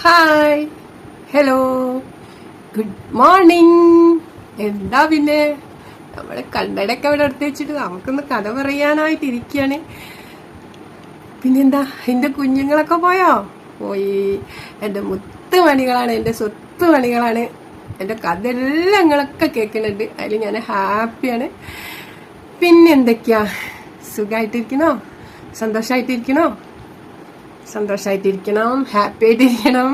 Hi hello good morning എന്താ പിന്നെ? നമ്മൾ കണ്ണടയൊക്കെ അവിടെ എടുത്ത് വെച്ചിട്ട് നമുക്കൊന്ന് കഥ പറയാനായിട്ട് ഇരിക്കുകയാണ്. പിന്നെന്താ? എന്റെ കുഞ്ഞുങ്ങളൊക്കെ പോയോ? പോയി. എന്റെ മുത്ത് മണികളാണ് എന്റെ സ്വത്ത് മണികളാണ് എന്റെ കഥ എല്ലാം നിങ്ങളൊക്കെ കേൾക്കുന്നുണ്ട്. അതിൽ ഞാൻ ഹാപ്പിയാണ്. പിന്നെന്തൊക്കെയാ സുഖമായിട്ടിരിക്കണോ സന്തോഷമായിട്ടിരിക്കണോ സന്തോഷമായിട്ടിരിക്കണം ഹാപ്പി ആയിട്ടിരിക്കണം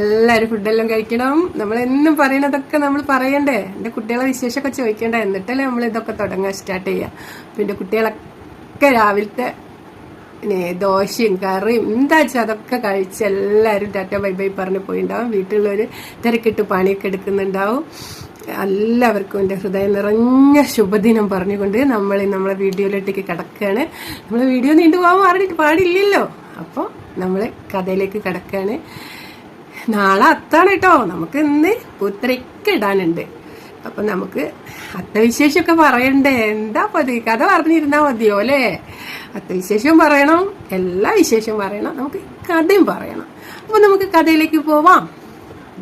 എല്ലാവരും ഫുഡെല്ലാം കഴിക്കണം. നമ്മൾ എന്നും പറയണതൊക്കെ നമ്മൾ പറയണ്ടേ? എന്റെ കുട്ടികളെ വിശേഷമൊക്കെ ചോദിക്കേണ്ട? എന്നിട്ടല്ലേ നമ്മൾ ഇതൊക്കെ തുടങ്ങാൻ സ്റ്റാർട്ട് ചെയ്യുക. പിന്നെ കുട്ടികളൊക്കെ രാവിലത്തെ ദോശയും കറിയും എന്താ വെച്ചാൽ അതൊക്കെ കഴിച്ച് എല്ലാവരും ടാറ്റ ബൈ ബൈ പറഞ്ഞ് പോയിണ്ടാവും. വീട്ടിലുള്ളവർ തിരക്കിട്ട് പണിയൊക്കെ എടുക്കുന്നുണ്ടാവും. എല്ലാവർക്കും എന്റെ ഹൃദയം നിറഞ്ഞ ശുഭദിനം പറഞ്ഞുകൊണ്ട് നമ്മൾ നമ്മളെ വീഡിയോയിലോട്ടേക്ക് കിടക്കുകയാണ് നമ്മൾ വീഡിയോ നീണ്ടുപോകാൻ പാടില്ലല്ലോ. അപ്പോൾ നമ്മൾ കഥയിലേക്ക് കിടക്കുകയാണ് നാളെ അത്താണ് കേട്ടോ നമുക്ക് ഇന്ന് പൂത്തരയ്ക്ക് ഇടാനുണ്ട് അപ്പം നമുക്ക് അത്തവിശേഷമൊക്കെ പറയണ്ടേ? എന്താ പതി? കഥ പറഞ്ഞിരുന്നാൽ മതിയോ അല്ലേ? അത്തവിശേഷം പറയണം. എല്ലാ വിശേഷവും പറയണം. നമുക്ക് കഥയും പറയണം. അപ്പം നമുക്ക് കഥയിലേക്ക് പോവാം.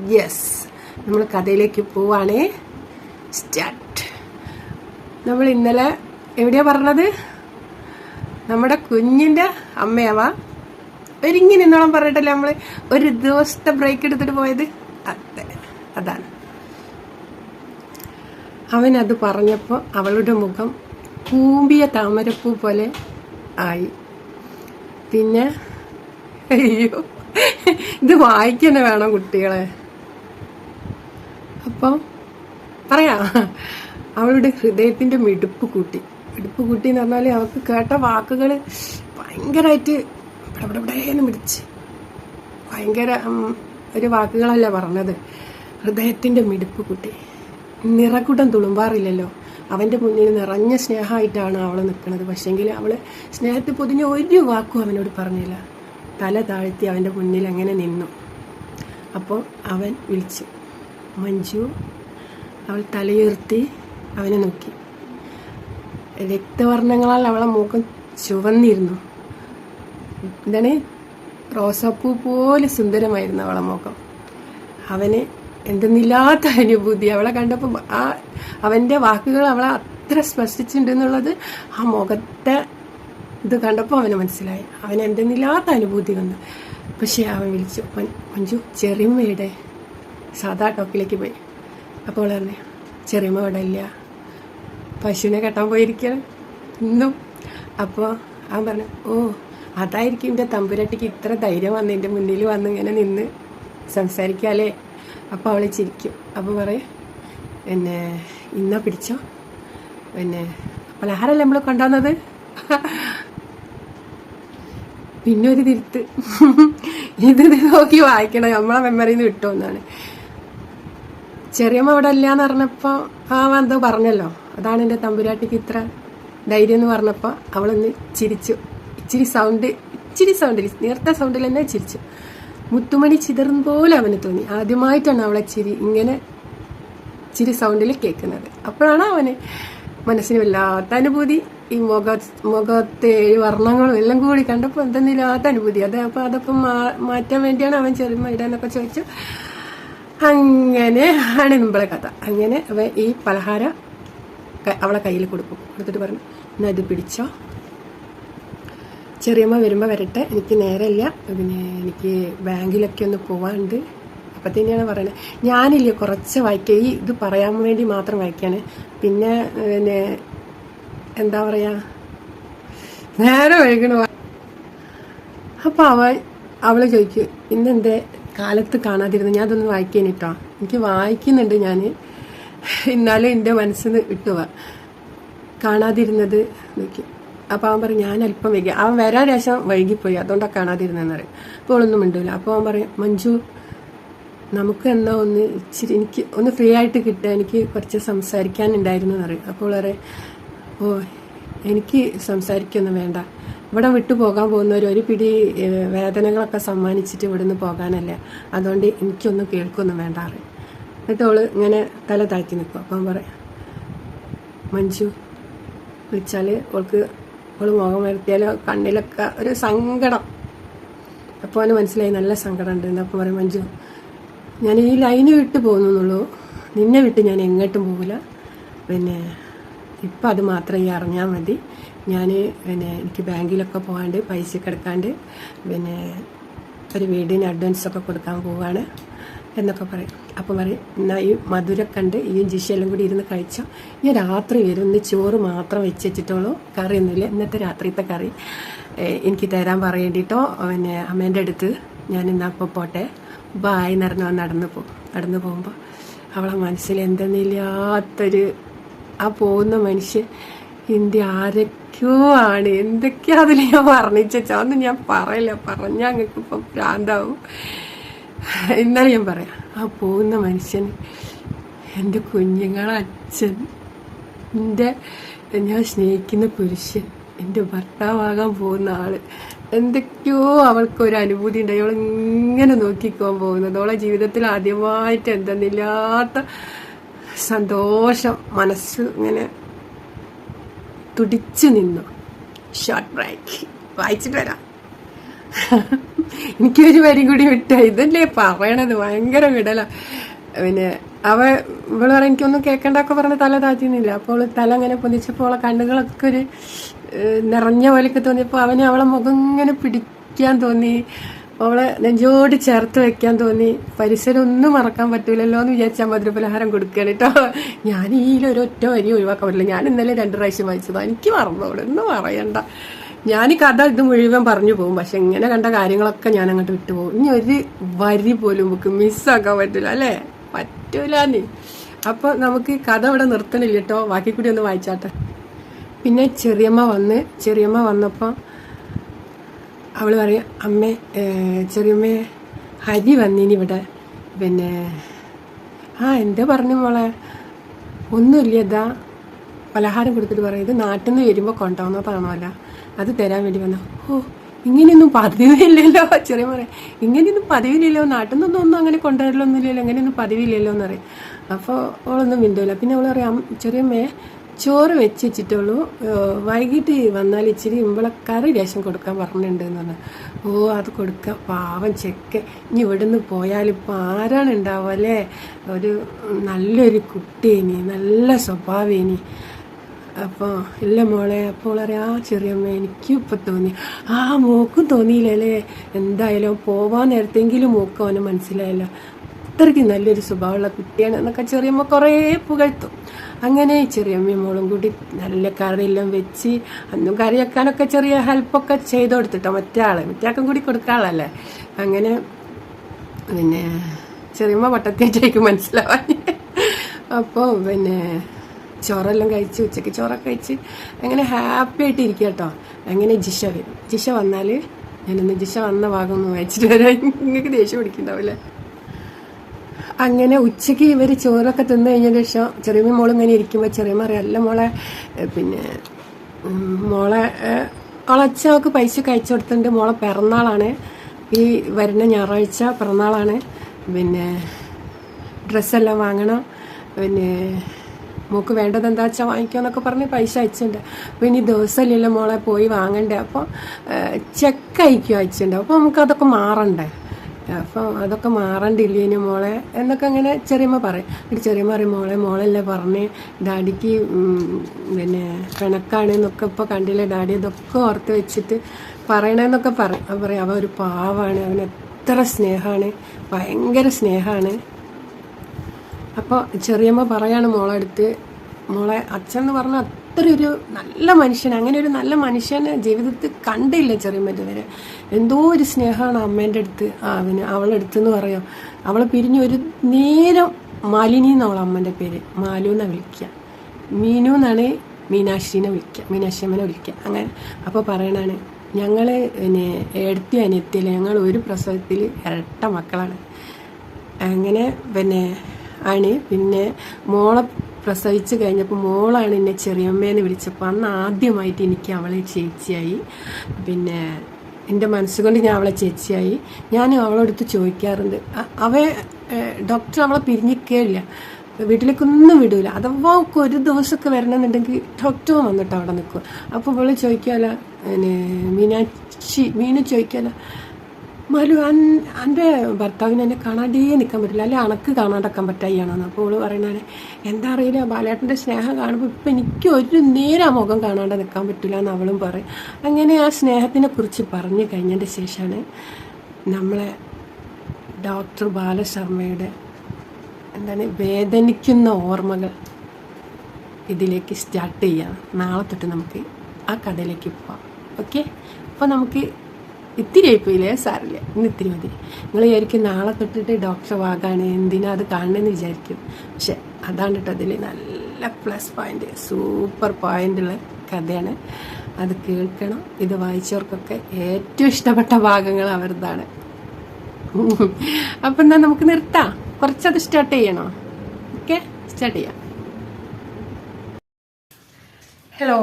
യെസ് നമ്മൾ കഥയിലേക്ക് പോവാണേ. സ്റ്റാർട്ട് നമ്മൾ ഇന്നലെ എവിടെയാ പറഞ്ഞത്? നമ്മുടെ കുഞ്ഞിന്റെ അമ്മയാവാ ഒരുങ്ങി എന്നോളം പറഞ്ഞിട്ടല്ലേ നമ്മൾ ഒരു ദിവസത്തെ ബ്രേക്ക് എടുത്തിട്ട് പോയത്? അതെ അതാണ്. അവൻ അത് പറഞ്ഞപ്പോൾ അവളുടെ മുഖം കൂമ്പിയ താമരപ്പൂ പോലെ ആയി. പിന്നെ അയ്യോ ഇത് വായിക്കണ വേണം കുട്ടികളെ. അപ്പം പറയാ അവളുടെ ഹൃദയത്തിന്റെ മിടുപ്പ് കൂട്ടി. മിടുപ്പ് കൂട്ടി എന്ന് പറഞ്ഞാൽ അവൾക്ക് കേട്ട വാക്കുകൾ ഭയങ്കരമായിട്ട് ഇവിടെന്ന് പിടിച്ച്. ഭയങ്കര ഒരു വാക്കുകളല്ല പറഞ്ഞത്. ഹൃദയത്തിന്റെ മിടുപ്പ് കുട്ടി. നിറകുടം തുളുമ്പാറില്ലല്ലോ. അവന്റെ മുന്നിൽ നിറഞ്ഞ സ്നേഹമായിട്ടാണ് അവൾ നിൽക്കുന്നത്. പക്ഷേങ്കിൽ അവൾ സ്നേഹത്തിൽ പൊതിഞ്ഞ ഒരു വാക്കും അവനോട് പറഞ്ഞില്ല. തല താഴ്ത്തി അവന്റെ മുന്നിൽ അങ്ങനെ നിന്നു. അപ്പോൾ അവൻ വിളിച്ചു. മഞ്ജു അവൾ തലയുയർത്തി അവനെ നോക്കി. രക്തവർണങ്ങളാൽ അവളെ മുഖം ചുവന്നിരുന്നു. എന്താണ് റോസാപ്പൂ പോലെ സുന്ദരമായിരുന്നു അവളെ മുഖം. അവന് എന്തെന്നില്ലാത്ത അനുഭൂതി. അവളെ കണ്ടപ്പോൾ ആ അവന്റെ വാക്കുകൾ അവളെ അത്ര സ്പർശിച്ചിട്ടുണ്ടെന്നുള്ളത് ആ മുഖത്തെ ഇത് കണ്ടപ്പോൾ അവന് മനസ്സിലായി. അവൻ എന്തെന്നില്ലാത്ത അനുഭൂതി വന്നു. പക്ഷെ അവൻ വിളിച്ചു "മൻ- മഞ്ജു ചെറിയമ്മയുടെ സാധാ ടോക്കിലേക്ക് പോയി. അപ്പോൾ പറഞ്ഞു ചെറിയമ്മ ഇവിടെ ഇല്ല. പശുവിനെ കെട്ടാൻ പോയിരിക്കണം ഇന്നും അപ്പോൾ അവൻ പറഞ്ഞു ഓ അതായിരിക്കും എന്റെ തമ്പുരട്ടിക്ക് ഇത്ര ധൈര്യം വന്ന് എന്റെ മുന്നിൽ വന്ന് ഇങ്ങനെ നിന്ന് സംസാരിക്കാല്ലേ? അപ്പോൾ അവൾ ചിരിക്കും. അപ്പോൾ പറയും പിന്നെ ഇന്ന പിടിച്ചോ? പിന്നെ പലഹാരമല്ലേ നമ്മൾ കൊണ്ടുവന്നത്? പിന്നെ ഒരു തിരുത്ത്. ഇത് നോക്കി വായിക്കണം. നമ്മളെ മെമ്മറിയിൽ നിന്ന് വിട്ടോന്നാണ് ചെറിയമ്മ അവിടെ ഇല്ലാന്ന് പറഞ്ഞപ്പോൾ ആ എന്തോ പറഞ്ഞല്ലോ. അതാണ് എന്റെ തമ്പുരാട്ടിക്ക് ഇത്ര ധൈര്യം എന്ന് പറഞ്ഞപ്പോൾ അവളൊന്ന് ചിരിച്ചു. ഇച്ചിരി സൗണ്ട് ഇച്ചിരി സൗണ്ടിൽ നേരത്തെ സൗണ്ടിൽ തന്നെ ചിരിച്ചു. മുത്തുമണി ചിതറും പോലെ അവന് തോന്നി. ആദ്യമായിട്ടാണ് അവളെ ചിരി ഇങ്ങനെ ചിരി സൗണ്ടിൽ കേൾക്കുന്നത്. അപ്പോഴാണ് അവന് മനസ്സിന് വല്ലാത്ത അനുഭൂതി. ഈ മുഖ മുഖത്തെ ഏഴ് വർണങ്ങളും എല്ലാം കൂടി കണ്ടപ്പോൾ എന്തെന്നില്ലാത്ത അനുഭൂതി. അത് അപ്പോൾ അതപ്പം മാറ്റാൻ വേണ്ടിയാണ് അവൻ ചെറിയ ഇടാന്നൊക്കെ ചോദിച്ചു. അങ്ങനെ ആണ് നമ്മളെ കഥ. അങ്ങനെ അവ ഈ പലഹാര അവളെ കയ്യിൽ കൊടുക്കും. കൊടുത്തിട്ട് പറഞ്ഞു എന്നാ ഇത് പിടിച്ചോ? ചെറിയമ്മ വരുമ്പോൾ വരട്ടെ. എനിക്ക് നേരമില്ല. പിന്നെ എനിക്ക് ബാങ്കിലൊക്കെ ഒന്ന് പോവാണ്ട് അപ്പം തന്നെയാണ് പറയുന്നത് ഞാനില്ലേ കുറച്ച് വായിക്കുക ഈ ഇത് പറയാൻ വേണ്ടി മാത്രം വായിക്കുകയാണ് പിന്നെ പിന്നെ എന്താ പറയുക നേരെ വൈകണ. അപ്പോൾ അവൾ അവൾ ചോദിക്കും ഇന്നെന്തേ? കാലത്ത് കാണാതിരുന്നു ഞാൻ അതൊന്ന് വായിക്കാനിട്ടോ എനിക്ക് വായിക്കുന്നുണ്ട് ഞാൻ എന്നാലും എന്റെ മനസ്സിൽ നിന്ന് കാണാതിരുന്നത് നോക്കി അപ്പോൾ അവൻ പറയും ഞാൻ അല്പം വൈകി അവൻ വരാൻ ശേഷം വൈകിപ്പോയി. അതുകൊണ്ടാണ് കാണാതിരുന്നതെന്ന് പറയും. അപ്പോൾ ഒന്നും മിണ്ടൂല. അപ്പോൾ അവൻ പറയും മഞ്ജു നമുക്ക് എന്നാ ഒന്ന് ഇച്ചിരി എനിക്ക് ഒന്ന് ഫ്രീ ആയിട്ട് കിട്ടുക എനിക്ക് കുറച്ച് സംസാരിക്കാനുണ്ടായിരുന്നു എന്ന് പറയും. അപ്പോൾ വളരെ ഓ എനിക്ക് സംസാരിക്കൊന്നും വേണ്ട. ഇവിടെ വിട്ടു പോകാൻ പോകുന്നവർ ഒരു പിടി വേദനകളൊക്കെ സമ്മാനിച്ചിട്ട് ഇവിടുന്ന് പോകാനല്ല. അതുകൊണ്ട് എനിക്കൊന്നും കേൾക്കൊന്നും വേണ്ട പറയും. എന്നിട്ട് അവൾ ഇങ്ങനെ തല താഴ്ത്തി നിൽക്കും. അപ്പം പറയാം മഞ്ജു വിളിച്ചാൽ അവൾക്ക് അവൾ മുഖം വരുത്തിയാൽ കണ്ണിലൊക്കെ ഒരു സങ്കടം. അപ്പോൾ അവന് മനസ്സിലായി നല്ല സങ്കടം ഉണ്ട് അപ്പോൾ പറയും മഞ്ജു ഞാൻ ഈ ലൈന് വിട്ട് പോകുന്നുള്ളൂ. നിന്നെ വിട്ട് ഞാൻ എങ്ങോട്ടും പോകില്ല പിന്നെ ഇപ്പം അത് മാത്രം ഈ അറിഞ്ഞാൽ മതി. ഞാൻ പിന്നെ എനിക്ക് ബാങ്കിലൊക്കെ പോകാണ്ട് പൈസ കിടക്കാണ്ട് പിന്നെ ഒരു വീടിന് അഡ്വാൻസ് ഒക്കെ കൊടുക്കാൻ പോവാണ് എന്നൊക്കെ പറയും. അപ്പം പറയും എന്നാൽ ഈ മധുര കണ്ട് ഈ ജിഷെല്ലാം കൂടി ഇരുന്ന് കഴിച്ചോ. ഞാൻ രാത്രി വരും ഇന്ന് ചോറ് മാത്രം വെച്ച് വെച്ചിട്ടുള്ളൂ കറിയൊന്നുമില്ല ഇന്നത്തെ രാത്രിത്തെ കറി എനിക്ക് തരാൻ പറയേണ്ടിട്ടോ. പിന്നെ അമ്മേന്റെ അടുത്ത് ഞാൻ ഇന്നപ്പോൾ പോട്ടെ. ബായ് വന്ന് നടന്നു പോകും നടന്നു പോകുമ്പോൾ അവളെ മനസ്സിൽ എന്തെന്നില്ലാത്തൊരു ആ പോകുന്ന മനുഷ്യൻ ഇന്ത്യ ആരൊക്കെയോ ആണ്. എന്തൊക്കെയാ അതിൽ ഞാൻ വർണിച്ചാ ഞാൻ പറയില്ല. പറഞ്ഞാൽ ഇപ്പം ഭ്രാന്താവും. എന്നാലും ഞാൻ പറയാം. ആ പോകുന്ന മനുഷ്യൻ എന്റെ കുഞ്ഞുങ്ങളെ അച്ഛൻ എന്റെ ഞാൻ സ്നേഹിക്കുന്ന പുരുഷൻ എന്റെ ഭർത്താവാകാൻ പോകുന്ന ആൾ എന്തൊക്കെയോ അവൾക്കൊരു അനുഭൂതി ഉണ്ട്. അവൾ ഇങ്ങനെ നോക്കിക്കോൻ പോകുന്നത്. അവളെ ജീവിതത്തിൽ ആദ്യമായിട്ട് എന്തെന്നില്ലാത്ത സന്തോഷം മനസ്സ് ഇങ്ങനെ തുടിച്ചു നിന്നു. ഷോർട്ട് ബ്രേക്ക് വായിച്ചിട്ട് വരാം. എനിക്കൊരു വരി കൂടി വിട്ട. ഇതല്ലേ പറയണത്? ഭയങ്കര വിടല. പിന്നെ അവ ഇവൾ പറയാൻ എനിക്കൊന്നും കേൾക്കണ്ടൊക്കെ പറഞ്ഞ് തല താഴ്ത്തിന്നില്ല അപ്പോൾ തല അങ്ങനെ പൊതിച്ചപ്പോൾ അവളെ കണ്ണുകളൊക്കെ ഒരു നിറഞ്ഞ പോലെയൊക്കെ തോന്നിയപ്പോൾ അവന് അവളെ മുഖം ഇങ്ങനെ പിടിക്കാൻ തോന്നി. അവളെ നെഞ്ചോട് ചേർത്ത് വെക്കാൻ തോന്നി. പരിസരം ഒന്നും മറക്കാൻ പറ്റൂലല്ലോ എന്ന് വിചാരിച്ചാൽ മധുരപലഹാരം കൊടുക്കുകയാണ് കേട്ടോ ഞാൻ ഈ ഒരൊറ്റ വരി ഒഴിവാക്കാൻ പറ്റില്ല. ഞാൻ ഇന്നലെ രണ്ട് പ്രാവശ്യം വായിച്ചതാണ് എനിക്ക് മറന്നോളൂ. ഒന്നും പറയണ്ട. ഞാൻ ഈ കഥ ഇത് മുഴുവൻ പറഞ്ഞു പോകും. പക്ഷെ ഇങ്ങനെ കണ്ട കാര്യങ്ങളൊക്കെ ഞാൻ അങ്ങോട്ട് വിട്ടുപോകും ഇനി ഒരു വരി പോലും നമുക്ക് മിസ്സാക്കാൻ പറ്റില്ല അല്ലേ? പറ്റൂലേ അപ്പൊ നമുക്ക് കഥ ഇവിടെ നിർത്തണില്ല കേട്ടോ ബാക്കി കൂടി ഒന്ന് വായിച്ചാട്ടെ. പിന്നെ ചെറിയമ്മ വന്ന് ചെറിയമ്മ വന്നപ്പോൾ അവൾ പറയും അമ്മേ ചെറിയമ്മേ ഹരി വന്നിനി ഇവിടെ. പിന്നെ ആ എന്താ പറഞ്ഞു മോളെ? ഒന്നുമില്ല ഇതാ പലഹാരം കൊടുത്തിട്ട് പറയും. ഇത് നാട്ടിൽ നിന്ന് വരുമ്പോൾ കൊണ്ടുവന്നതാണോല്ല അത് തരാൻ വേണ്ടി വന്ന? ഓ ഇങ്ങനെയൊന്നും പതിവില്ലല്ലോ ചെറിയ പറയാം ഇങ്ങനെയൊന്നും പതിവില്ലല്ലോ. നാട്ടിൽ നിന്നൊന്നും ഒന്നും അങ്ങനെ കൊണ്ടുവരലൊന്നുമില്ലല്ലോ. അങ്ങനെയൊന്നും പതിവില്ലല്ലോ എന്ന് പറയും. അപ്പോൾ അവളൊന്നും മിണ്ടില്ല പിന്നെ അവൾ പറയാം ചെറിയമ്മേ ചോറ് വെച്ച് വെച്ചിട്ടുള്ളൂ വൈകിട്ട് വന്നാൽ ഇച്ചിരി ഇമ്പളെ കറി ലേശം കൊടുക്കാൻ പറഞ്ഞിട്ടുണ്ട് എന്ന് പറഞ്ഞു. ഓ അത് കൊടുക്കാം. പാവം ചെക്ക ഇനി ഇവിടുന്ന് പോയാൽ ഇപ്പം ആരാണ് ഉണ്ടാവുക അല്ലേ? ഒരു നല്ലൊരു കുട്ടിയേനി നല്ല സ്വഭാവേനി അപ്പോൾ ഇല്ല മോളെ അപ്പോൾ പറയാം ആ ചെറിയമ്മ എനിക്കും ഇപ്പം തോന്നി. ആ മോക്കും തോന്നിയില്ലല്ലേ. എന്തായാലും പോവാൻ നേരത്തെങ്കിലും മോക്കും അവന് മനസ്സിലായല്ലോ. അത്രയ്ക്ക് നല്ലൊരു സ്വഭാവമുള്ള കുട്ടിയാണ് എന്നൊക്കെ ചെറിയമ്മ കുറേ പുകഴ്ത്തും. അങ്ങനെ ചെറിയമ്മയും മോളും കൂടി നല്ല കറിയെല്ലാം വെച്ച് അന്നും കറി വെക്കാനൊക്കെ ചെറിയ ഹെൽപ്പൊക്കെ ചെയ്ത് കൊടുത്തിട്ടോ മറ്റേ ആളെ. മറ്റേ കൂടി കൊടുക്കാളല്ലേ അങ്ങനെ പിന്നെ ചെറിയമ്മ വട്ടത്തേക്ക് മനസ്സിലാവാൻ അപ്പോൾ പിന്നെ ചോറെല്ലാം കഴിച്ച് ഉച്ചയ്ക്ക് ചോറൊക്കെ കഴിച്ച് അങ്ങനെ ഹാപ്പി ആയിട്ട് ഇരിക്കുക കേട്ടോ. അങ്ങനെ ജിഷ വരും. ജിഷ വന്നാൽ ഞാനൊന്ന് ജിഷ വന്ന ഭാഗം ഒന്ന് വായിച്ചിട്ട് വരാം. നിങ്ങൾക്ക് ദേഷ്യം പിടിക്കണ്ടാവില്ലേ അങ്ങനെ ഉച്ചയ്ക്ക് ഇവർ ചോറൊക്കെ തിന്നു കഴിഞ്ഞതിന് ശേഷം ചെറിയമ്മ മോൾ ഇങ്ങനെ ഇരിക്കുമ്പോൾ ചെറിയമ്മ അറിയാം അല്ല മോളെ പിന്നെ മോളെ അവളച്ഛ പൈസ കഴിച്ചു കൊടുത്തിട്ടുണ്ട്. മോളെ പിറന്നാളാണ്. ഈ വരുന്ന ഞായറാഴ്ച പിറന്നാളാണ്. പിന്നെ ഡ്രസ്സെല്ലാം വാങ്ങണം. പിന്നെ മോക്ക് വേണ്ടത് എന്താ വെച്ചാൽ വാങ്ങിക്കാന്നൊക്കെ പറഞ്ഞ് പൈസ അയച്ചിട്ടുണ്ട്. അപ്പോൾ ഇനി ദിവസമില്ലല്ലോ മോളെ പോയി വാങ്ങണ്ടേ? അപ്പോൾ ചെക്ക് അയക്കുക അയച്ചിട്ടുണ്ട്. അപ്പോൾ നമുക്ക് അതൊക്കെ മാറണ്ടേ? അപ്പം അതൊക്കെ മാറണ്ടില്ലേനു മോളെ? എന്നൊക്കെ അങ്ങനെ ചെറിയമ്മ പറയും. ഒരു ചെറിയമ്മ പറയും മോളെ മോളല്ലേ പറഞ്ഞ്? ഡാഡിക്ക് പിന്നെ പിണക്കാണ് എന്നൊക്കെ ഇപ്പോൾ കണ്ടില്ലേ? ഡാഡി ഇതൊക്കെ ഓർത്ത് വെച്ചിട്ട് പറയണമെന്നൊക്കെ പറയും അപ്പം പറയും അവൻ ഒരു പാവാണ്. അവൻ എത്ര സ്നേഹമാണ് ഭയങ്കര സ്നേഹമാണ് അപ്പോൾ ചെറിയമ്മ പറയാണ് മോളെ അടുത്ത് മോളെ അച്ഛൻ എന്ന് പറഞ്ഞാൽ അത്രയൊരു നല്ല മനുഷ്യൻ അങ്ങനെ ഒരു നല്ല മനുഷ്യനെ ജീവിതത്തിൽ കണ്ടില്ല ചെറിയമ്മ ഇതുവരെ. എന്തോ ഒരു സ്നേഹമാണ് അമ്മേന്റെ അടുത്ത്. അവന് അവളെ അടുത്തെന്ന് പറയാം. അവളെ പിരിഞ്ഞ് ഒരു നേരം മാലിനി എന്നവളെ അമ്മന്റെ പേര്. മാലു എന്നാണ് വിളിക്കുക മീനു എന്നാണ് മീനാക്ഷിനെ വിളിക്കുക മീനാക്ഷി അമ്മനെ വിളിക്കുക അങ്ങനെ അപ്പോൾ പറയണാണ് ഞങ്ങൾ പിന്നെ എടുത്തി അനിയത്തിയില്ല? ഞങ്ങൾ ഒരു പ്രസവത്തിൽ ഇരട്ട മക്കളാണ്. അങ്ങനെ പിന്നെ ആണ്. പിന്നെ മോളെ പ്രസവിച്ച് കഴിഞ്ഞപ്പോൾ മോളാണ് എന്നെ ചെറിയമ്മേന്ന് വിളിച്ചപ്പോൾ അന്ന് ആദ്യമായിട്ട് എനിക്ക് അവളെ ചേച്ചിയായി. പിന്നെ എന്റെ മനസ്സുകൊണ്ട് ഞാൻ അവളെ ചേച്ചിയായി. ഞാൻ അവളെടുത്ത് ചോദിക്കാറുണ്ട് അവ ഡോക്ടർ അവളെ പിരിഞ്ഞിക്കേയില്ല വീട്ടിലേക്കൊന്നും വിടൂല. അഥവാ ഒക്കെ ഒരു ദിവസമൊക്കെ വരണമെന്നുണ്ടെങ്കിൽ ഡോക്ടർ വന്നിട്ട് അവിടെ നിൽക്കും. അപ്പോൾ ഇവൾ ചോദിക്കാല മീനാക്ഷി മീനു ചോദിക്കാല മലു എന്റെ ഭർത്താവിന് എന്നെ കാണാണ്ടേ നിൽക്കാൻ പറ്റില്ല. അല്ലെ അണക്ക് കാണാണ്ടക്കാൻ പറ്റായിയാണെന്ന്. അപ്പോൾ ഓൾ പറയണേ എന്താ അറിയില്ല ബാലേട്ടന്റെ സ്നേഹം കാണുമ്പോൾ ഇപ്പം എനിക്ക് ഒരു നേരം ആ മുഖം കാണാണ്ട് നിൽക്കാൻ പറ്റില്ല എന്ന് അവളും പറയും. അങ്ങനെ ആ സ്നേഹത്തിനെ കുറിച്ച് പറഞ്ഞു കഴിഞ്ഞതിന്റെ ശേഷമാണ് നമ്മളെ ഡോക്ടർ ബാലശർമ്മയുടെ എന്താണ് വേദനിക്കുന്ന ഓർമ്മകൾ ഇതിലേക്ക് സ്റ്റാർട്ട് ചെയ്യാം. നാളെ തൊട്ട് നമുക്ക് ആ കഥയിലേക്ക് പോവാം. ഓക്കെ? അപ്പോൾ നമുക്ക് ഇത്തിരി ആയിപ്പോയില്ലേ? സാറില്ല ഇന്ന് ഇത്തിരി മതി. നിങ്ങൾ വിചാരിക്കും നാളെ തൊട്ടിട്ട് ഡോക്ടർ വാഗാണ് എന്തിനാ അത് കാണണമെന്ന് വിചാരിക്കും. പക്ഷെ അതാണ് കേട്ടോ അതിൽ നല്ല പ്ലസ് പോയിന്റ് സൂപ്പർ പോയിന്റ് ഉള്ള കഥയാണ്. അത് കേൾക്കണം. ഇത് വായിച്ചവർക്കൊക്കെ ഏറ്റവും ഇഷ്ടപ്പെട്ട ഭാഗങ്ങൾ അവരുതാണ് അപ്പം എന്നാ നമുക്ക് നിർത്താം. കുറച്ചത് സ്റ്റാർട്ട് ചെയ്യണോ? ഓക്കെ സ്റ്റാർട്ട് ചെയ്യാം. ഹലോ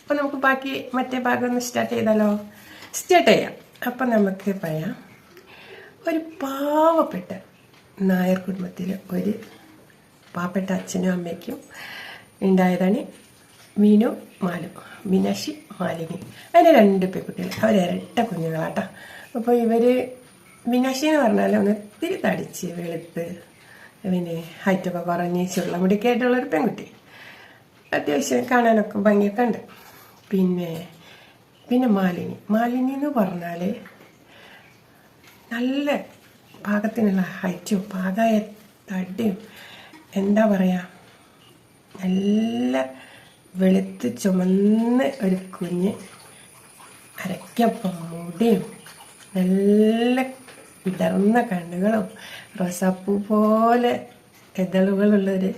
അപ്പൊ നമുക്ക് ബാക്കി മറ്റേ ഭാഗം ഒന്ന് സ്റ്റാർട്ട് ചെയ്താലോ? സ്റ്റാർട്ട് ചെയ്യാം അപ്പം നമുക്ക് പറയാം. ഒരു പാവപ്പെട്ട നായർ കുടുംബത്തിൽ ഒരു പാവപ്പെട്ട അച്ഛനും അമ്മയ്ക്കും ഉണ്ടായതാണ് മീനു മാലു മീനാക്ഷി മാലിനി. അതിന്റെ രണ്ട് പെൺകുട്ടികൾ അവർ ഇരട്ട കുഞ്ഞുങ്ങളാട്ടോ. അപ്പോൾ ഇവർ മീനാക്ഷി എന്ന് പറഞ്ഞാൽ ഒന്ന് ഒത്തിരി തടിച്ച് വെളുത്ത് പിന്നെ ഹൈറ്റൊക്കെ കുറഞ്ഞ് ചുള്ളമുടിയൊക്കെ ഒരു പെൺകുട്ടി. അത്യാവശ്യം കാണാനൊക്കെ ഭംഗിയൊക്കെ ഉണ്ട്. പിന്നെ പിന്നെ മാലിനി. മാലിനി എന്ന് പറഞ്ഞാൽ നല്ല പാകത്തിനുള്ള ഹൈറ്റും പാകമായ തടിയും എന്താ പറയുക നല്ല വെളുത്ത് ചുമന്ന് ഒരു കുഞ്ഞ് അരയ്ക്കപ്പം മുടിയും നല്ല വിടർന്ന കണ്ണുകളും റോസാപ്പൂ പോലെ എതളുകളുള്ളൊരു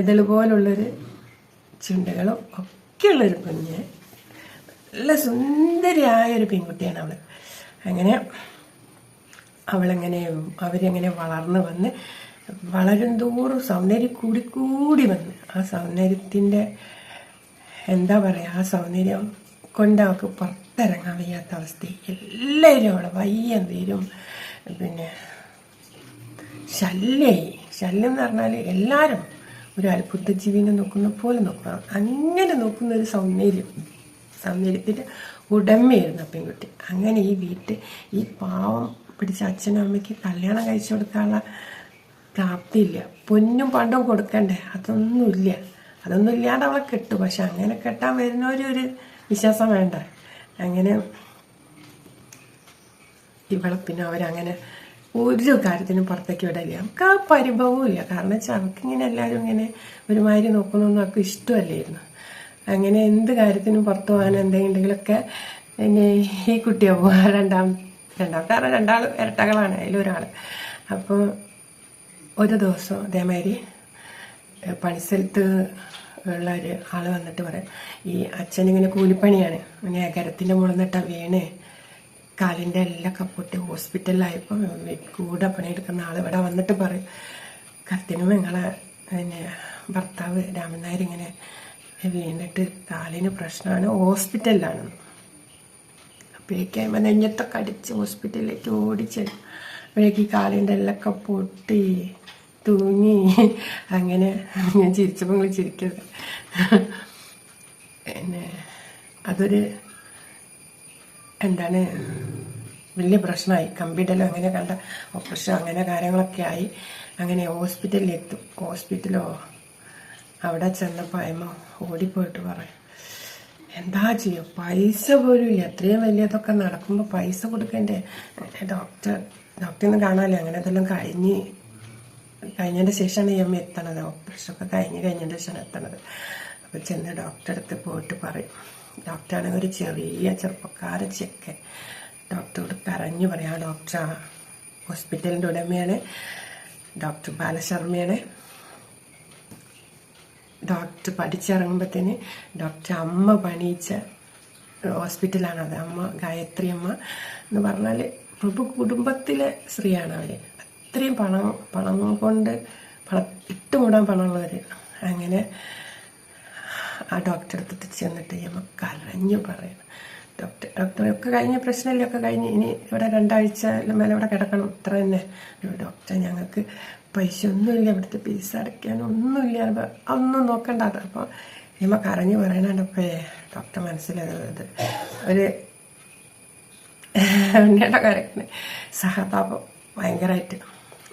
എതൾ പോലുള്ളൊരു ചുണ്ടുകളും ഒക്കെയുള്ളൊരു കുഞ്ഞ്. നല്ല സുന്ദരിയായ ഒരു പെൺകുട്ടിയാണ് അവൾ അങ്ങനെ അവളെങ്ങനെ അവരെങ്ങനെ വളർന്ന് വന്ന് വളരും തോറും സൗന്ദര്യം കൂടിക്കൂടി കൂടി വന്ന്. ആ സൗന്ദര്യത്തിന്റെ എന്താ പറയുക ആ സൗന്ദര്യം കൊണ്ട് അവൾക്ക് പുറത്തിറങ്ങാൻ വയ്യാത്ത അവസ്ഥ എല്ലാവരും അവളെ വയ്യം തീരും. പിന്നെ ശല്യായി. ശല്യം എന്ന് പറഞ്ഞാൽ എല്ലാവരും ഒരു അത്ഭുത ജീവിനെ നോക്കുന്ന പോലെ നോക്കണം. അങ്ങനെ നോക്കുന്ന ഒരു സൗന്ദര്യം. സൗന്ദര്യത്തിന്റെ ഉടമയായിരുന്നു പെൺകുട്ടി. അങ്ങനെ ഈ വീട്ടിൽ ഈ പാവം പിടിച്ച അച്ഛനും അമ്മയ്ക്ക് കല്യാണം കഴിച്ചു കൊടുക്കാനുള്ള പ്രാപ്തിയില്ല. പൊന്നും പണ്ടും കൊടുക്കണ്ടേ? അതൊന്നുമില്ല. അതൊന്നും ഇല്ലാതെ അവളെ കെട്ടു. പക്ഷെ അങ്ങനെ കെട്ടാൻ വരുന്നവരൊരു വിശ്വാസം വേണ്ട. അങ്ങനെ ഇവളെ പിന്നെ അവരങ്ങനെ ഒരു കാര്യത്തിനും പുറത്തേക്ക് വിടില്ല നമുക്ക് ആ പരിഭവവും ഇല്ല കാരണം വെച്ചാൽ അവർക്ക് ഇങ്ങനെ എല്ലാവരും ഇങ്ങനെ ഒരുമാതിരി നോക്കുന്നൊന്നും അവർക്ക് ഇഷ്ടമല്ലായിരുന്നു. അങ്ങനെ എന്ത് കാര്യത്തിനും പുറത്തു പോകാൻ എന്തെങ്കിലുമൊക്കെ പിന്നെ ഈ കുട്ടിയെ പോവാ രണ്ടാം രണ്ടാമത്തെ രണ്ടാൾ ഇരട്ടകളാണ്. അതിലൊരാൾ അപ്പോൾ ഒരു ദിവസം അതേമാതിരി പണിസ്ഥലത്ത് ഉള്ള ഒരു ആൾ വന്നിട്ട് പറയാം ഈ അച്ഛനിങ്ങനെ കൂലിപ്പണിയാണ്. ഇങ്ങനെ അകരത്തിന്റെ മുകളിൽ നിന്നിട്ടാ വീണ്. കാലിന്റെ എല്ലാം കപ്പൊട്ടി ഹോസ്പിറ്റലിലായപ്പോൾ കൂടെ പണിയെടുക്കുന്ന ആൾ ഇവിടെ വന്നിട്ട് പറയും കത്തിനും നിങ്ങളെ പിന്നെ ഭർത്താവ് രാമൻ നായർ ഇങ്ങനെ വീണിട്ട് കാലിന് പ്രശ്നമാണ്. ഹോസ്പിറ്റലിലാണ്. അപ്പോഴേക്കും നെഞ്ഞത്തൊക്കെ അടിച്ച് ഹോസ്പിറ്റലിലേക്ക് ഓടിച്ച് അപ്പോഴേക്ക് കാലിന്റെ എല്ലൊക്കെ പൊട്ടി തൂങ്ങി അങ്ങനെ ഞാൻ ചിരിച്ചപ്പോൾ നിങ്ങൾ ചിരിക്കരുത്. പിന്നെ അതൊരു എന്താണ് വലിയ പ്രശ്നമായി. കമ്പിടലോ അങ്ങനെ കണ്ട ഓപ്പറേഷൻ അങ്ങനെ കാര്യങ്ങളൊക്കെ ആയി. അങ്ങനെ ഹോസ്പിറ്റലിൽ എത്തും ഹോസ്പിറ്റലോ അവിടെ ചെന്നപ്പോൾ അമ്മ ഓടിപ്പോയിട്ട് പറയും എന്താ ചെയ്യുക പൈസ പോലും ഇല്ല. അത്രയും വലിയതൊക്കെ നടക്കുമ്പോൾ പൈസ കൊടുക്കണ്ടേ? ഡോക്ടർ ഡോക്ടറിനെ കാണാല്ലേ അങ്ങനെ അതെല്ലാം കഴിഞ്ഞ് കഴിഞ്ഞതിന്റെ ശേഷമാണ് ഈ അമ്മ എത്തണത്. ഓപ്പറേഷനൊക്കെ കഴിഞ്ഞ് കഴിഞ്ഞതിന്റെ ശേഷമാണ് എത്തണത്. അപ്പോൾ ചെന്ന് ഡോക്ടറെ അടുത്ത് പോയിട്ട് പറയും ഡോക്ടറാണെങ്കിൽ ഒരു ചെറിയ ചെറുപ്പക്കാരെ ചെക്കൻ. ഡോക്ടറോട് കരഞ്ഞു പറയാം ഡോക്ടർ ഹോസ്പിറ്റലിന്റെ ഉടമയാണ്. ഡോക്ടർ ബാലശർമ്മയാണ്. ഡോക്ടർ പഠിച്ചിറങ്ങുമ്പോഴത്തേന് ഡോക്ടർ അമ്മ പണിയിച്ച ഹോസ്പിറ്റലാണ് അത്. അമ്മ ഗായത്രി അമ്മ എന്ന് പറഞ്ഞാൽ പ്രഭു കുടുംബത്തിലെ സ്ത്രീയാണ് അവർ അത്രയും പണം പണം കൊണ്ട് പണം ഇട്ടുമൂടാൻ പണമുള്ളവർ അങ്ങനെ ആ ഡോക്ടറെ അടുത്തിട്ട് ചെന്നിട്ട് അമ്മ കരഞ്ഞു പറയണം. ഡോക്ടർ ഡോക്ടർ ഒക്കെ കഴിഞ്ഞ പ്രശ്നമില്ല കഴിഞ്ഞ് ഇനി ഇവിടെ രണ്ടാഴ്ച മേലെ ഇവിടെ കിടക്കണം. ഇത്ര തന്നെ. ഡോക്ടർ ഞങ്ങൾക്ക് പൈസ ഒന്നുമില്ല ഇവിടുത്തെ ഫീസ് അടയ്ക്കാൻ ഒന്നുമില്ല ഒന്നും നോക്കണ്ട അപ്പോൾ ഇമ്മ കരഞ്ഞു പറയണപ്പേ ഡോക്ടർ മനസ്സിലായത് ഒരു ഉണ്ണിയുടെ കാര്യത്തിന് സഹതാപം ഭയങ്കരമായിട്ട്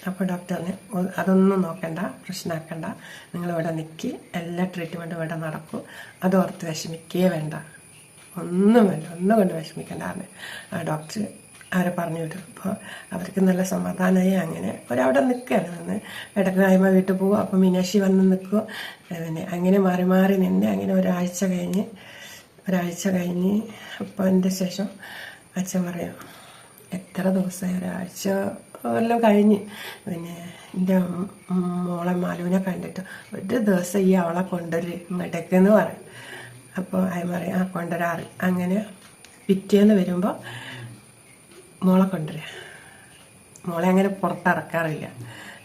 അപ്പോൾ ഡോക്ടറിന് അതൊന്നും നോക്കണ്ട പ്രശ്നമാക്കണ്ട നിങ്ങളിവിടെ നിൽക്കി എല്ലാ ട്രീറ്റ്മെന്റും ഇവിടെ നടക്കും. അത് ഓർത്ത് വിഷമിക്കേ വേണ്ട. ഒന്നും വേണ്ട ഒന്നും കൊണ്ട് ആ ഡോക്ടർ അവരെ പറഞ്ഞു വിട്ടു. അപ്പോൾ അവർക്ക് നല്ല സമാധാനമായി അങ്ങനെ ഒരവിടെ നിൽക്കുകയാണ്. നിന്ന് ഇടയ്ക്ക് ആയ്മ വീട്ടിൽ പോകും അപ്പോൾ മീനാക്ഷി വന്ന് നിൽക്കും. പിന്നെ അങ്ങനെ മാറി മാറി നിന്ന് അങ്ങനെ ഒരാഴ്ച കഴിഞ്ഞ് ഒരാഴ്ച കഴിഞ്ഞ് അപ്പോൾ അതിന്റെ ശേഷം അച്ഛൻ പറയും എത്ര ദിവസമായി? ഒരാഴ്ച എല്ലാം കഴിഞ്ഞ്. പിന്നെ എന്റെ മോളെ മാലുവിനെ കണ്ടിട്ട് ഒരു ദിവസം ഈ അവളെ കൊണ്ടുവരും ഇങ്ങോട്ടേക്കെന്ന് പറയും. അപ്പോൾ അയ പറയും ആ കൊണ്ടുവരാറ്. അങ്ങനെ പിറ്റേന്ന് വരുമ്പോൾ മോളെ കൊണ്ടുവരിക മോളെ അങ്ങനെ പുറത്തിറക്കാറില്ല.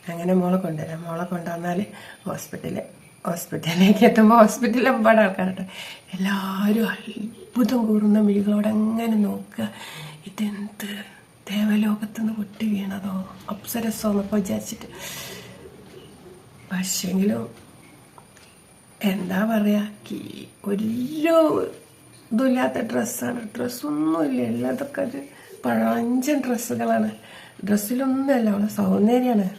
അങ്ങനെ മോളെ കൊണ്ടുവരാം. മോളെ കൊണ്ടുവന്നാൽ ഹോസ്പിറ്റലിൽ ഹോസ്പിറ്റലിലേക്ക് എത്തുമ്പോൾ ഹോസ്പിറ്റലിൽ ഒരുപാട് ആൾക്കാരുണ്ട്. എല്ലാവരും അത്ഭുതം കൂറുന്ന മിഴികളോട് അങ്ങനെ നോക്കുക? ഇതെന്ത് ദേവലോകത്തുനിന്ന് പൊട്ടി വീണതോ? അപ്സരസോ എന്നൊക്കെ വിചാരിച്ചിട്ട്. പക്ഷെങ്കിലും എന്താ പറയുക ഒരു ഇതുമില്ലാത്ത ഡ്രസ്സാണ്. ഡ്രസ്സൊന്നുമില്ല. എല്ലാതൊക്കെ ഒരു പഴഞ്ചൻ ഡ്രസ്സുകളാണ്. ഡ്രസ്സിലൊന്നുമല്ല അവളെ സൗന്ദര്യമാണ്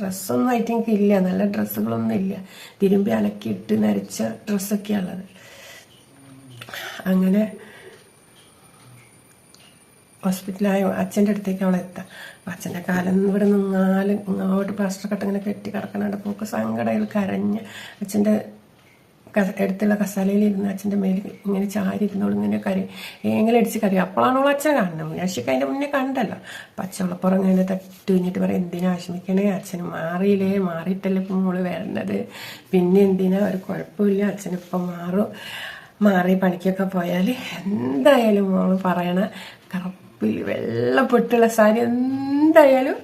ഡ്രസ്സൊന്നും ആയിട്ട് എനിക്ക് ഇല്ല. നല്ല ഡ്രസ്സുകളൊന്നും ഇല്ല. തിരുമ്പി അലക്കിയിട്ട് നരച്ച ഡ്രസ്സൊക്കെയാണുള്ളത്. അങ്ങനെ ഹോസ്പിറ്റലായ അച്ഛന്റെ അടുത്തേക്ക് അവളെ എത്താം. അപ്പം അച്ഛന്റെ കാലം ഇവിടെ നിന്നാലും ഇങ്ങോട്ട് പ്ലാസ്റ്റർ കട്ടങ്ങനെ കെട്ടി കിടക്കണ പോക്ക് സങ്കടയിൽ കരഞ്ഞ് അച്ഛന്റെ അടുത്തുള്ള കസാലയിൽ ഇരുന്ന് അച്ഛന്റെ മേലിൽ ഇങ്ങനെ ചാരി ഇരുന്നോളും ഇങ്ങനെ കരി അടിച്ച് കരി അപ്പോഴാണ് അച്ഛൻ കാണുന്നത്. മീനാക്ഷിക്ക് അതിന്റെ മുന്നേ കണ്ടല്ലോ. അപ്പം അച്ഛളപ്പുറം ഇങ്ങനെ തട്ടി കഴിഞ്ഞിട്ട് പറയും എന്തിനാ വിഷമിക്കണേ? അച്ഛൻ മാറിയില്ലേ? മാറിയിട്ടല്ലേ ഇപ്പം മോൾ വരണത് പിന്നെ എന്തിനാ? ഒരു കുഴപ്പമില്ല. അച്ഛനിപ്പം മാറും. മാറി പണിക്കൊക്കെ പോയാൽ എന്തായാലും മോൾ പറയണ കറുപ്പിൽ വെള്ളപ്പൊട്ടുള്ള സാരി എന്തായാലും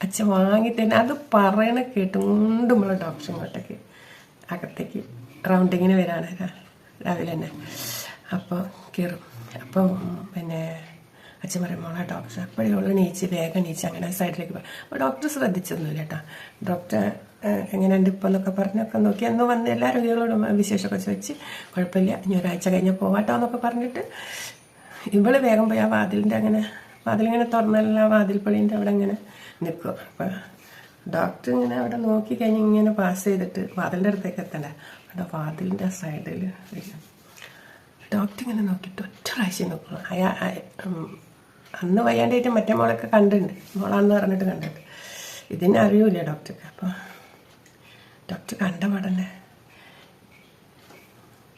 അച്ഛൻ വാങ്ങി തന്നെ അത് പറയണ കേട്ടുകൊണ്ട് നമ്മളെ ഡോക്ടർ ഇങ്ങോട്ടേക്ക് അകത്തേക്ക്. റൗണ്ടിങ്ങിന് വരാണ് രാവിലെ തന്നെ. അപ്പോൾ കയറും അപ്പം പിന്നെ അച്ഛൻ പറയും മോളെ ഡോക്ടർ അപ്പോഴേ ഉള്ളു നീച്ച് വേഗം നീച്ച്. അങ്ങനെ സൈഡിലേക്ക് പോകും അപ്പോൾ ഡോക്ടർ ശ്രദ്ധിച്ചൊന്നുമില്ല കേട്ടോ. ഡോക്ടർ എങ്ങനെയുണ്ട് ഇപ്പോൾ എന്നൊക്കെ പറഞ്ഞൊക്കെ നോക്കി. അന്ന് വന്ന് എല്ലാ രോഗികളോടും വിശേഷമൊക്കെ ചോദിച്ച് കുഴപ്പമില്ല ഇനി ഒരാഴ്ച കഴിഞ്ഞ് പോവാട്ടോ എന്നൊക്കെ പറഞ്ഞിട്ട് ഇവൾ വേഗം പോയി ആ വാതിലിന്റെ അങ്ങനെ വാതിലിങ്ങനെ തുറന്നല്ല ആ വാതിൽപ്പളീന്റെ അവിടെ ഇങ്ങനെ നിൽക്കും അപ്പം ഡോക്ടർ ഇങ്ങനെ അവിടെ നോക്കി കഴിഞ്ഞ് ഇങ്ങനെ പാസ് ചെയ്തിട്ട് വാതിലിന്റെ അടുത്തേക്ക് എത്തണ്ട. അവിടെ വാതിലിന്റെ സൈഡിൽ ഡോക്ടർ ഇങ്ങനെ നോക്കിയിട്ട് ഒറ്റ പ്രാവശ്യം നോക്കണം അയാ അന്ന് വയ്യാണ്ടായിട്ട് മറ്റേ മോളൊക്കെ കണ്ടിട്ടുണ്ട്. മോളാന്ന് പറഞ്ഞിട്ട് കണ്ടിട്ട് ഇതിനെ അറിയൂല ഡോക്ടർക്ക്. അപ്പോൾ ഡോക്ടർ കണ്ട പാടന്നെ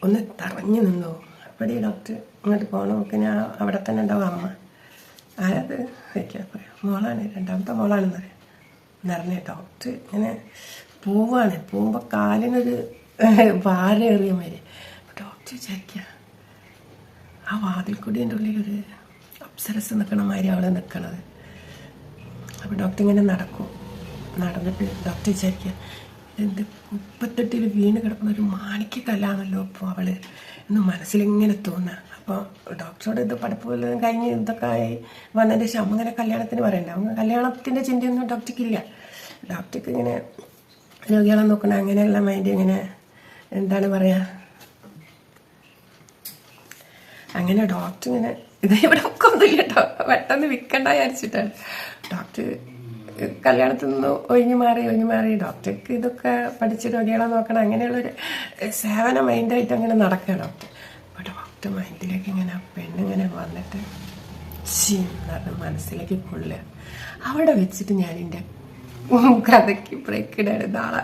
ഒന്ന് തറഞ്ഞു നിന്നു. അപ്പടി ഡോക്ടർ ഇങ്ങോട്ട് പോകണം നോക്കി ഞാൻ അവിടെ തന്നെ ഉണ്ടാവും അമ്മ. ആരത് വയ്ക്കാൻ പറയാം. മോളാണ്. രണ്ടാമത്തെ മോളാണെന്ന് പറയാം. നിറഞ്ഞ ഡോക്ടർ ഇങ്ങനെ പോവാണ്. പോകുമ്പോൾ കാലിനൊരു ഭാരേറിയ മാതിരി. ഡോക്ടർ വിചാരിക്കുക ആ വാതിൽക്കുടീന്റെ ഉള്ളിലൊരു അപ്സരസ് നിൽക്കണ മാതിരി അവൾ നിൽക്കണത് അപ്പോൾ ഡോക്ടർ ഇങ്ങനെ നടക്കും. നടന്നിട്ട് ഡോക്ടർ വിചാരിക്കുക എന്ത് മുപ്പത്തെട്ടിൽ വീണ് കിടക്കുന്ന ഒരു മാണിക്കല്ലാണല്ലോ ഇപ്പോൾ അവൾ എന്ന് മനസ്സിലിങ്ങനെ തോന്നുക അപ്പോൾ ഡോക്ടറോട് ഇത് പഠിപ്പ് കഴിഞ്ഞ് ഇതൊക്കെ ആയി വന്നതിന്റെ ശേഷം അമ്മ ഇങ്ങനെ കല്യാണത്തിന് പറയണ്ട. അമ്മ കല്യാണത്തിന്റെ ചിന്തയൊന്നും ഡോക്ടർക്കില്ല ഡോക്ടർക്ക് ഇങ്ങനെ രോഗികളെ നോക്കണം അങ്ങനെയുള്ള മൈൻഡ് ഇങ്ങനെ എന്താണ് പറയാ? അങ്ങനെ ഡോക്ടർ ഇങ്ങനെ ഇത് ഇവിടെ ഒക്കെ കേട്ടോ. പെട്ടെന്ന് വിൽക്കണ്ട വിചാരിച്ചിട്ടാണ്. ഡോക്ടർ കല്യാണത്തിൽ നിന്ന് ഒഴിഞ്ഞു മാറി ഒഴിഞ്ഞു മാറി. ഡോക്ടർക്ക് ഇതൊക്കെ പഠിച്ച് രോഗികളെ നോക്കണം. അങ്ങനെയുള്ളൊരു സേവന മൈൻഡായിട്ട് അങ്ങനെ നടക്കുക ഡോക്ടർ അപ്പോൾ ഡോക്ടർ മൈൻഡിലേക്ക് ഇങ്ങനെ പെണ്ണിങ്ങനെ വന്നിട്ട് ശീ മനസ്സിലേക്ക് കൊള്ളുക. അവിടെ വെച്ചിട്ട് ഞാൻ എന്റെ കഥയ്ക്ക് ബ്രേക്ക് ഇടാണ് നാളെ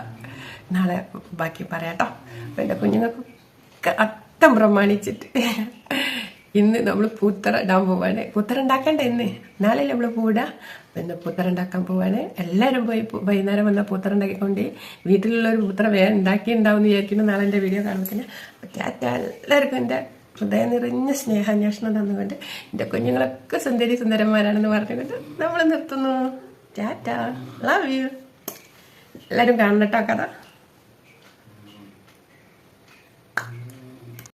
നാളെ ബാക്കി പറയാട്ടോ അപ്പം എന്റെ കുഞ്ഞുങ്ങൾക്ക് അത്തം പ്രമാണിച്ചിട്ട് ഇന്ന് നമ്മൾ പൂത്തറ ഇടാൻ പോവാണ്. പൂത്തറ ഇന്ന്? നാളെ നമ്മൾ പൂടാ പിന്നെ പൂത്തറ ഉണ്ടാക്കാൻ പോവാണ്. എല്ലാവരും പോയി വൈകുന്നേരം വന്ന പൂത്തറ ഉണ്ടാക്കിക്കൊണ്ട്. വീട്ടിലുള്ളൊരു പൂത്തറ വേറെ ഉണ്ടാക്കി ഉണ്ടാവും എന്ന് വിചാരിക്കുന്നു നാളെ എന്റെ വീഡിയോ കാണുമ്പോൾ എല്ലാവർക്കും എന്റെ ഹൃദയം നിറഞ്ഞ സ്നേഹാന്വേഷണം തന്നുകൊണ്ട് എന്റെ കുഞ്ഞുങ്ങളൊക്കെ സുന്ദരി സുന്ദരന്മാരാണെന്ന് പറഞ്ഞുകൊണ്ട് നമ്മൾ നിർത്തുന്നു. ടാറ്റ. ലവ് യു എല്ലാവരും കാണണം കേട്ടോ കഥ.